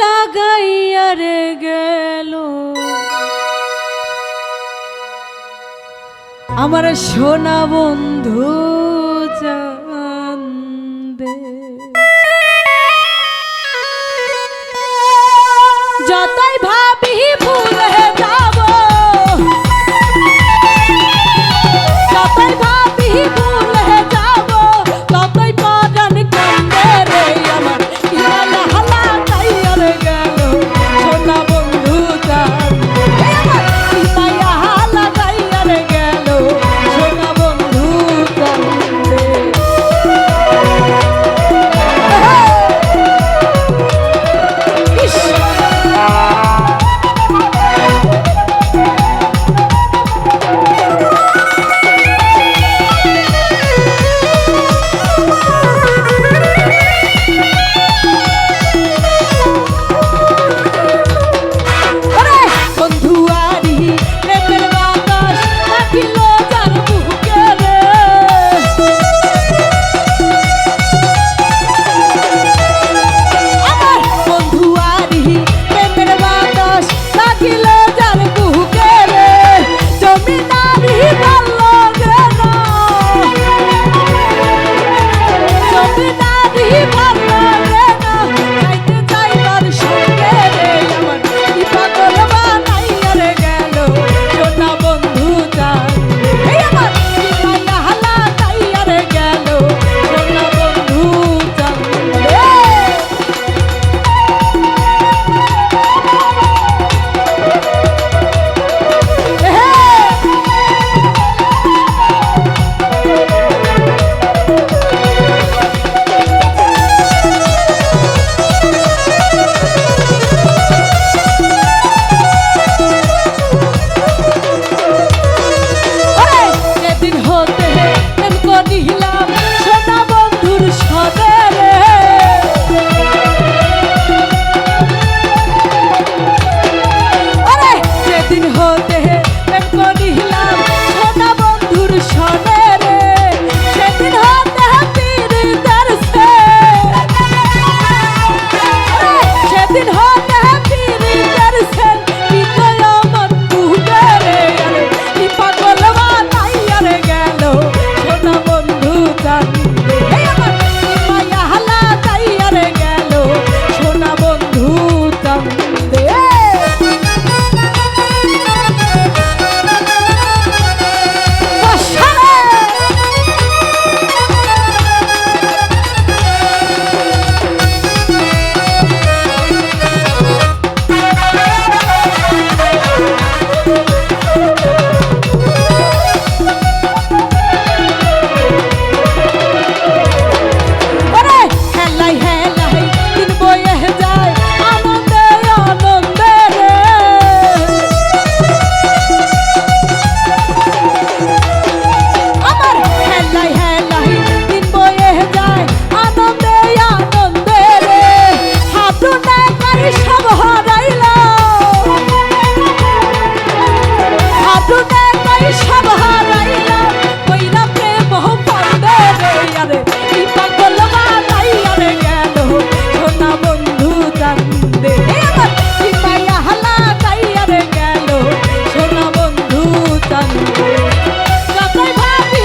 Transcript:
লাগাইয়া রে আমার সোনা বন্ধু যতই ভাব i'm Santa. বাবা ভাবি